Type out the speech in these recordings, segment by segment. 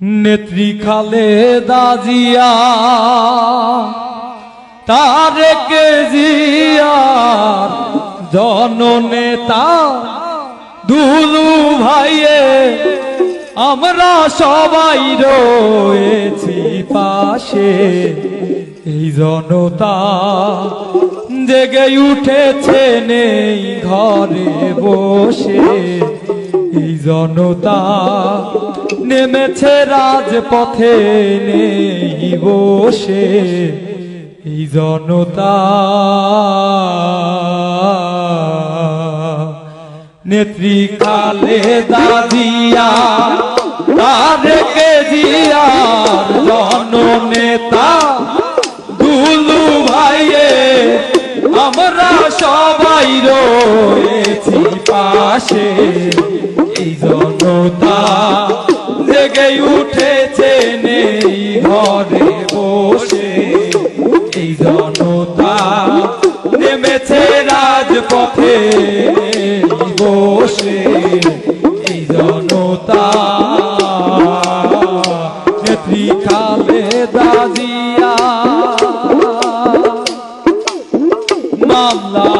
নেত্রী খালে দাজিয়া তারেকে জিয়ার জননেতা দুলু ভাইয়ে, আমরা সবাই রয়েছি পাশে। এই জনতা জেগে উঠেছে নেই ঘরে বসে। এই জনতা নেমেছে রাজপথে নেই বসে এই জনতা নেত্রী খালে দাদিয়া তারেকে জিয়ার জন নেতা দুলু ভাইয়ে, আমরা সবাই রয়েছি পাশে। জনতা জেগে উঠেছে নেই ঘরে বসে। এই জনতা নেমেছে রাজপথে বসে। এই জনতা নেত্রী খালে দাদিয়া মামলা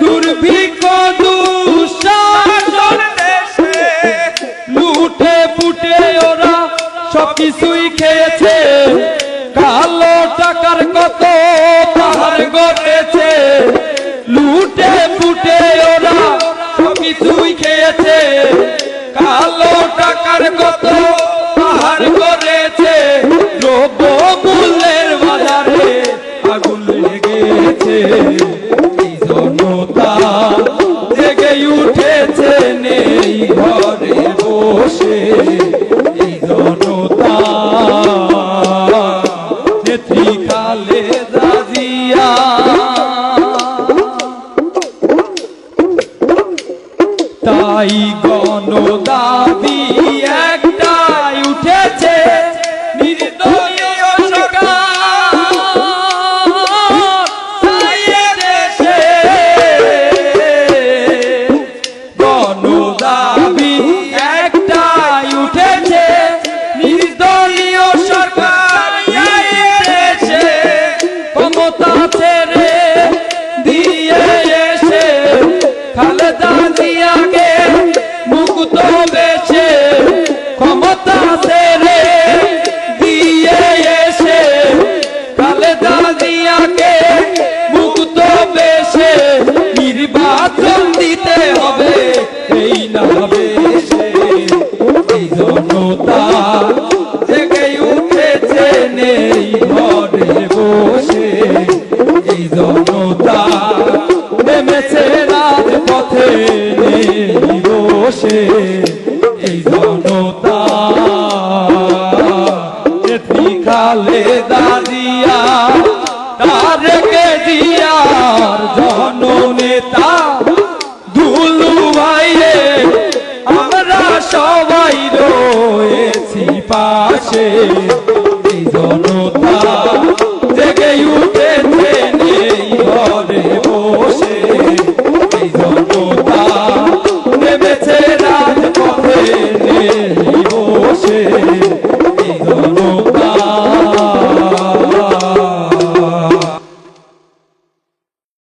দুর্ভিক্ষ দুঃশাসন দেশে। লুটে পুটে ওরা সবকিছুই খেয়েছে। কালো টাকার কত পাহাড় গড়েছে। লুটে পুটে ওরা নবী